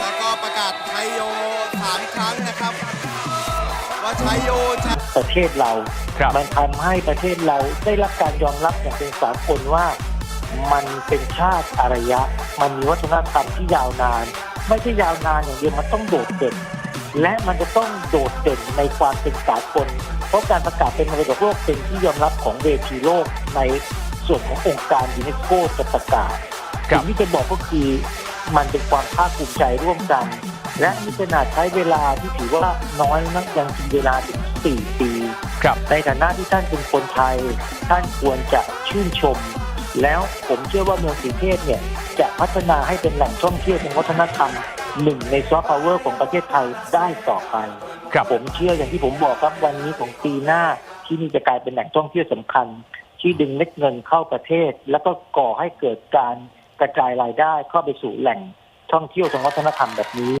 แล้วก็ประกาศไทโยสามครั้งนะครับ ว่าไทโยประเทศเราครับ มันทำให้ประเทศเราได้รับการยอมรับอย่างเป็นสากลว่า มันเป็นชาติอารยะ มันมีวัฒนธรรมที่ยาวนาน ไม่ใช่ยาวนานอย่างเดียวมันต้องโดดเด่น และมันจะต้องโดดเด่นในความเป็นสากล เพราะการประกาศเป็นมรดกโลกเป็นที่ยอมรับของเวทีโลกในส่วนขององค์การยูเนสโกจะประกาศครับ สิ่งที่จะบอกก็คื มันเป็นความภาคภูมิใจร่วมกัน และนี่ขนาดใช้เวลาที่ถือว่าน้อยนักยังกินเวลาถึง 4 ปีครับในฐานะที่ท่านเป็นคนไทย ท่านควรจะชื่นชม แล้วผมเชื่อว่าเมืองสีเทพเนี่ยจะพัฒนาให้เป็นแหล่งท่องเที่ยวทางวัฒนธรรมหนึ่งในซอฟต์พาวเวอร์ของประเทศไทยได้ต่อไปครับผมเชื่ออย่างที่ผมบอกครับวันนี้ของปีหน้าที่นี่จะกลายเป็นแหล่งท่องเที่ยวสำคัญ ที่ดึงเม็ดเงินเข้าประเทศ แล้วก็ก่อให้เกิดการ กระจายรายได้เข้าไปสู่แหล่งท่องเที่ยวทางวัฒนธรรมแบบนี้